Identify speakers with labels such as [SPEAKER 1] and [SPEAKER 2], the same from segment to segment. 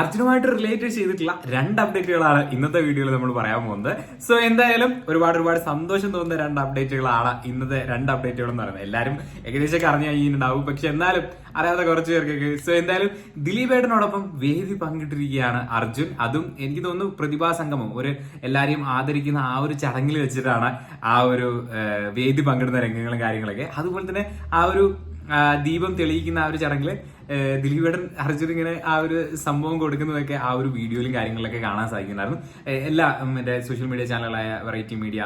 [SPEAKER 1] അർജുനുമായിട്ട് relate ചെയ്തിട്ടുള്ള രണ്ട് അപ്ഡേറ്റുകളാണ് ഇന്നത്തെ വീഡിയോയിൽ നമ്മൾ പറയാൻ പോകുന്നത്. സോ എന്തായാലും ഒരുപാട് ഒരുപാട് സന്തോഷം തോന്നുന്ന രണ്ട് അപ്ഡേറ്റുകളാണ് ഇന്നത്തെ രണ്ട് അപ്ഡേറ്റുകൾ എന്ന് പറയുന്നത്. എല്ലാവരും ഏകദേശം അറിഞ്ഞു കഴിഞ്ഞിട്ടുണ്ടാവും പക്ഷെ എന്നാലും അറിയാത്ത കുറച്ച് പേർക്കൊക്കെ. സോ എന്തായാലും ദിലീപേട്ടനോടൊപ്പം വേദി പങ്കിട്ടിരിക്കുകയാണ് അർജുൻ. അതും എനിക്ക് തോന്നുന്നു പ്രതിഭാ സംഗമം. ഒരു എല്ലാരെയും ആദരിക്കുന്ന ആ ഒരു ചടങ്ങിൽ വെച്ചിട്ടാണ് ആ ഒരു വേദി പങ്കിടുന്ന രംഗങ്ങളും കാര്യങ്ങളൊക്കെ. അതുപോലെ തന്നെ ആ ഒരു ദീപം തെളിയിക്കുന്ന ആ ഒരു ചടങ്ങിൽ ദിലീപേടൻ അർജുൻ ഇങ്ങനെ ആ ഒരു സംഭവം കൊടുക്കുന്നതൊക്കെ ആ ഒരു വീഡിയോയിലും കാര്യങ്ങളിലൊക്കെ കാണാൻ സാധിക്കുന്നുണ്ടായിരുന്നു എല്ലാ എന്റെ സോഷ്യൽ മീഡിയ ചാനലുകളായ വെറൈറ്റി മീഡിയ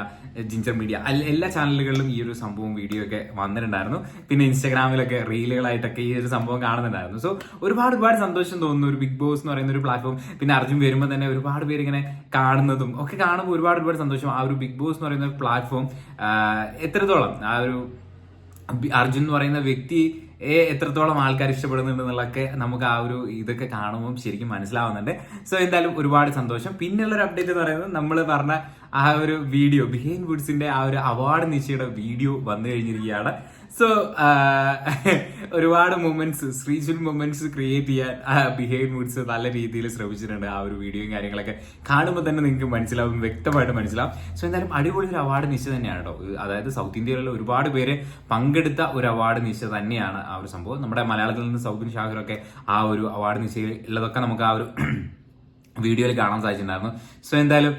[SPEAKER 1] ജിഞ്ചർ മീഡിയ എല്ലാ ചാനലുകളിലും ഈ ഒരു സംഭവം വീഡിയോ ഒക്കെ വന്നിട്ടുണ്ടായിരുന്നു. പിന്നെ ഇൻസ്റ്റാഗ്രാമിലൊക്കെ റീലുകളായിട്ടൊക്കെ ഈ ഒരു സംഭവം കാണുന്നുണ്ടായിരുന്നു. സോ ഒരുപാട് ഒരുപാട് സന്തോഷം തോന്നുന്നു. ഒരു ബിഗ് ബോസ് എന്ന് പറയുന്ന ഒരു പ്ലാറ്റ്ഫോം പിന്നെ അർജുൻ വരുമ്പോൾ തന്നെ ഒരുപാട് പേര് ഇങ്ങനെ കാണുന്നതും ഒക്കെ കാണുമ്പോൾ ഒരുപാട് ഒരുപാട് സന്തോഷം. ആ ഒരു ബിഗ് ബോസ് എന്ന് പറയുന്ന പ്ലാറ്റ്ഫോം എത്രത്തോളം ആ ഒരു അർജുൻ എന്ന് പറയുന്ന വ്യക്തി എത്രത്തോളം ആൾക്കാർ ഇഷ്ടപ്പെടുന്നുണ്ട് എന്നുള്ളതൊക്കെ നമുക്ക് ആ ഒരു ഇതൊക്കെ കാണുമ്പോൾ ശരിക്കും മനസ്സിലാവുന്നുണ്ട്. സോ എന്തായാലും ഒരുപാട് സന്തോഷം. പിന്നെയുള്ള ഒരു അപ്ഡേറ്റ് എന്ന് പറയുന്നത് നമ്മൾ പറഞ്ഞ ആ ഒരു വീഡിയോ ബിഹൈൻ വുഡ്സിന്റെ ആ ഒരു അവാർഡ് നിശ്ചയുടെ വീഡിയോ വന്നു കഴിഞ്ഞിരിക്കുകയാണ്. സോ ഒരുപാട് മൊമെന്റ്സ് ശ്രീജുൽ മൊമെന്റ്സ് ക്രിയേറ്റ് ചെയ്യാൻ ബിഹേവ് മൂഡ്സ് നല്ല രീതിയിൽ ശ്രമിച്ചിട്ടുണ്ട് ആ ഒരു വീഡിയോയും കാര്യങ്ങളൊക്കെ. കാണുമ്പോൾ തന്നെ നിങ്ങൾക്ക് മനസ്സിലാവും വ്യക്തമായിട്ട് മനസ്സിലാവും. സോ എന്തായാലും അടിപൊളി ഒരു അവാർഡ് നിശ തന്നെയാണ് കേട്ടോ അതായത് സൗത്ത് ഇന്ത്യയിലുള്ള ഒരുപാട് പേര് പങ്കെടുത്ത ഒരു അവാർഡ് നിശ തന്നെയാണ് ആ ഒരു സംഭവം. നമ്മുടെ മലയാളത്തിൽ നിന്ന് സൗബിൻ ഷാഹിറൊക്കെ ആ ഒരു അവാർഡ് നിശയിൽ ഉള്ളതൊക്കെ നമുക്ക് ആ ഒരു വീഡിയോയിൽ കാണാൻ സാധിച്ചിട്ടുണ്ടായിരുന്നു. സോ എന്തായാലും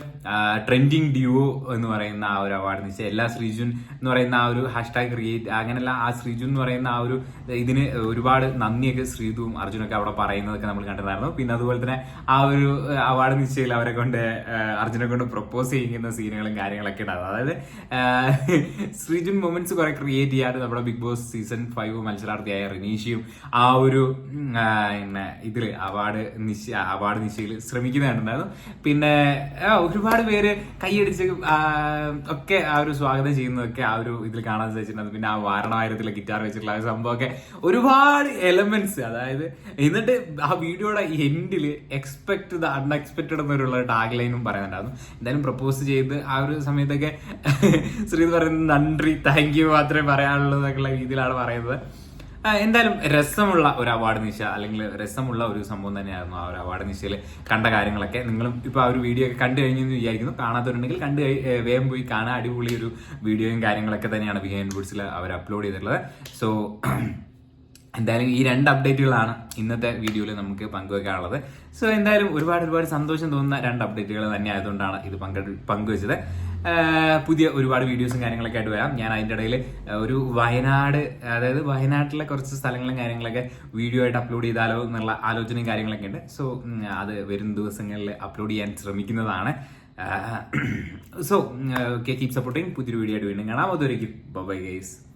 [SPEAKER 1] ട്രെൻഡിങ് ഡ്യൂ എന്ന് പറയുന്ന ആ ഒരു അവാർഡ് നിശ്ചയം എല്ലാ ശ്രീജുൻ എന്ന് പറയുന്ന ആ ഒരു ഹാഷ്ടാഗ് ക്രിയേറ്റ് അങ്ങനെയല്ല ആ ശ്രീജുൻ എന്ന് പറയുന്ന ആ ഒരു ഇതിന് ഒരുപാട് നന്ദിയൊക്കെ ശ്രീതുവും അർജുനൊക്കെ അവിടെ പറയുന്നതൊക്കെ നമ്മൾ കണ്ടിട്ടുണ്ടായിരുന്നു. പിന്നെ അതുപോലെ തന്നെ ആ ഒരു അവാർഡ് നിശ്ചയിൽ അവരെ കൊണ്ട് അർജുനെ കൊണ്ട് പ്രപ്പോസ് ചെയ്യുന്ന സീനുകളും കാര്യങ്ങളൊക്കെ ഉണ്ടായിരുന്നു. അതായത് ശ്രീജുൻ മൊമെന്റ്സ് കുറെ ക്രിയേറ്റ് ചെയ്യാറ് നമ്മുടെ ബിഗ് ബോസ് സീസൺ ഫൈവ് മത്സരാർത്ഥിയായ റിനീഷിയും ആ ഒരു ആ, പിന്നെ ഇതിൽ അവാർഡ് നിശ്ചയിൽ അവാർഡ് നിശ്ചയിൽ വേണ്ടുണ്ടായിരുന്നു. പിന്നെ ഒരുപാട് പേര് കൈയടിച്ച് ഒക്കെ ആ ഒരു സ്വാഗതം ചെയ്യുന്നതൊക്കെ ആ ഒരു ഇതിൽ കാണാൻ സാധിച്ചിട്ടുണ്ട്. പിന്നെ ആ വാരണായിരത്തിലെ ഗിറ്റാർ വെച്ചിട്ടുള്ള ആ സംഭവമൊക്കെ ഒരുപാട് എലമെന്റ്സ് അതായത് എന്നിട്ട് ആ വീഡിയോയുടെ എൻഡിൽ എക്സ്പെക്ട് ദ അൺഎക്സ്പെക്ടഡ് എന്നൊരുള്ള ടാഗ് ലൈനും പറയുന്നുണ്ടായിരുന്നു എന്തായാലും പ്രപ്പോസ് ചെയ്ത് ആ ഒരു സമയത്തൊക്കെ ശ്രീത് പറയുന്നത് നന്ദി താങ്ക് യു മാത്രമേ പറയാനുള്ളൂ എന്നൊക്കെയുള്ള രീതിയിലാണ് പറയുന്നത്. എന്തായാലും രസമുള്ള ഒരു അവാർഡ് നിശ അല്ലെങ്കിൽ രസമുള്ള ഒരു സംഭവം തന്നെയായിരുന്നു ആ ഒരു അവാർഡ് നിശയിൽ കണ്ട കാര്യങ്ങളൊക്കെ. നിങ്ങളും ഇപ്പോൾ ആ ഒരു വീഡിയോ ഒക്കെ കണ്ടു കഴിഞ്ഞെന്ന് വിചാരിക്കുന്നു. കാണാത്തവരുണ്ടെങ്കിൽ കണ്ടു വേഗം പോയി കാണാൻ അടിപൊളി ഒരു വീഡിയോയും കാര്യങ്ങളൊക്കെ തന്നെയാണ് ബിഹൈൻഡ് ബുഡ്സിൽ അവർ അപ്ലോഡ് ചെയ്തിട്ടുള്ളത്. സോ എന്തായാലും ഈ രണ്ട് അപ്ഡേറ്റുകളാണ് ഇന്നത്തെ വീഡിയോയിൽ നമുക്ക് പങ്കുവെക്കാനുള്ളത്. സോ എന്തായാലും ഒരുപാട് ഒരുപാട് സന്തോഷം തോന്നുന്ന രണ്ട് അപ്ഡേറ്റുകൾ തന്നെ ആയതുകൊണ്ടാണ് ഇത് പങ്കെടു പങ്കുവെച്ചത്. പുതിയ ഒരുപാട് വീഡിയോസും കാര്യങ്ങളൊക്കെ ആയിട്ട് വരാം. ഞാൻ അതിന്റെ ഇടയിൽ ഒരു വയനാട് അതായത് വയനാട്ടിലെ കുറച്ച് സ്ഥലങ്ങളും കാര്യങ്ങളൊക്കെ വീഡിയോ ആയിട്ട് അപ്ലോഡ് ചെയ്താലോ എന്നുള്ള ആലോചനയും കാര്യങ്ങളൊക്കെ ഉണ്ട്. സോ അത് വരും ദിവസങ്ങളിൽ അപ്ലോഡ് ചെയ്യാൻ ശ്രമിക്കുന്നതാണ്. സോ കീപ് സപ്പോർട്ടിങ് പുതിയൊരു വീഡിയോ ആയിട്ട് വീണ്ടും കാണാം. അതുവരേക്കും. Bye guys